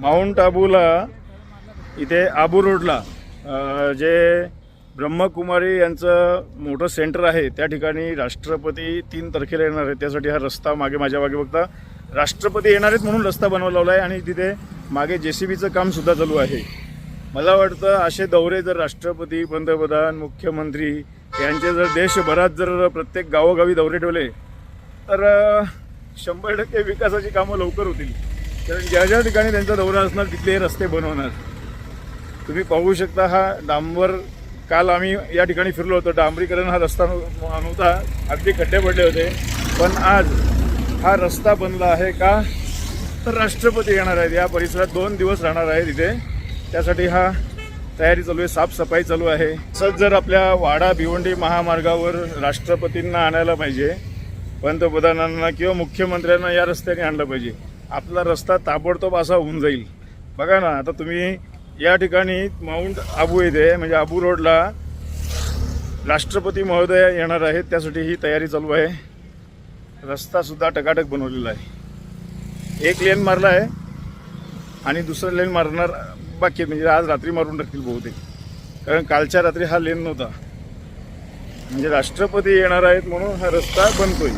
Mount आबूला इथे आबू रोडला जे ब्रह्मकुमारी यांचं मोठं सेंटर आहे त्या ठिकाणी राष्ट्रपती तीन तारखेला येणार आहे त्यासाठी हा रस्ता मागे माझ्या मागे बघता राष्ट्रपती येणार आहेत म्हणून रस्ता बनवलेला आहे आणि तिथे मागे जे सी बीचं कामसुद्धा चालू आहे. मला वाटतं असे दौरे जर राष्ट्रपती पंतप्रधान मुख्यमंत्री यांचे जर देशभरात जर प्रत्येक गावोगावी दौरे ठेवले तर शंभर टक्के विकासाची कामं लवकर होतील. कारण ज्या ज्या ठिकाणी त्यांचा दौरा असणार तिथले रस्ते बनवणार. तुम्ही पाहू शकता हा डांबर. काल आम्ही या ठिकाणी फिरलो होतो. डांबरीकरण हा रस्ता नव्ह- नव्हता. अगदी खड्डे पडले होते. पण आज हा रस्ता बनला आहे का? तर राष्ट्रपती येणार आहेत. या परिसरात दोन दिवस राहणार आहेत इथे. त्यासाठी हा तयारी चालू आहे. साफसफाई चालू आहे. तसंच जर आपल्या वाडा भिवंडी महामार्गावर राष्ट्रपतींना आणायला पाहिजे पंतप्रधानांना किंवा मुख्यमंत्र्यांना या रस्त्याने आणलं पाहिजे. आपला रस्ता ताबडतोब असा होऊन जाईल. बघा ना आता तुम्ही या ठिकाणी माऊंट आबू येथे म्हणजे आबू रोडला राष्ट्रपती महोदय येणार आहेत त्यासाठी ही तयारी चालू आहे. रस्तासुद्धा टकाटक बनवलेला आहे. एक लेन मारला आहे आणि दुसरं लेन मारणार बाकी म्हणजे आज रात्री मारून टाकतील बहुतेक. कारण कालच्या रात्री हा लेन नव्हता. म्हणजे राष्ट्रपती येणार आहेत म्हणून हा रस्ता बनतोय.